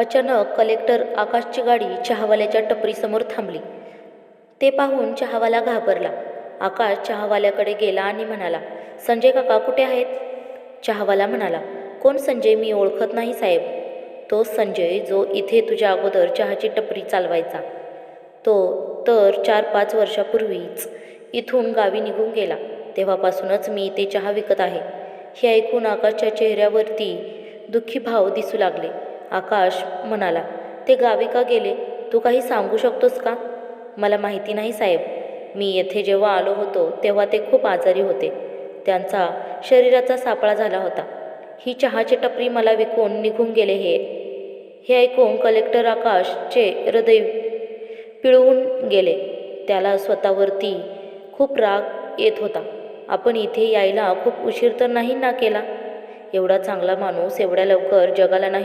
अचानक कलेक्टर आकाशची गाडी चहावाल्याच्या टपरीसमोर थांबली. ते पाहून चहावाला घाबरला. आकाश चहावाल्याकडे गेला आणि म्हणाला संजय काका कुठे आहेत? चहावाला म्हणाला कोण संजय? मी ओळखत नाही साहेब. तो संजय जो इथे तुझ्या अगोदर चहाची टपरी चालवायचा. तो तर चार पाच वर्षापूर्वीच इथून गावी निघून गेला. तेव्हापासूनच मी इथे चहा विकत आहे. हे ऐकून आकाशच्या चेहऱ्यावरती दुःखी भाव दिसू लागले. आकाश म्हणाला ते गावी का गेले? तू काही सांगू शकतोस का? मला माहिती नाही साहेब. मी येथे जेव्हा आलो होतो तेव्हा ते खूप आजारी होते. त्यांचा शरीराचा सापळा झाला होता. ही चहाची टपरी मला विकून निघून गेले हे. हे ऐकून कलेक्टर आकाशचे हृदय पिळवून गेले. त्याला स्वतःवरती खूप राग येत होता. आपण इथे यायला खूप उशीर तर नाही ना केला? एवढा चांगला माणूस एवढ्या लवकर जगाला नाही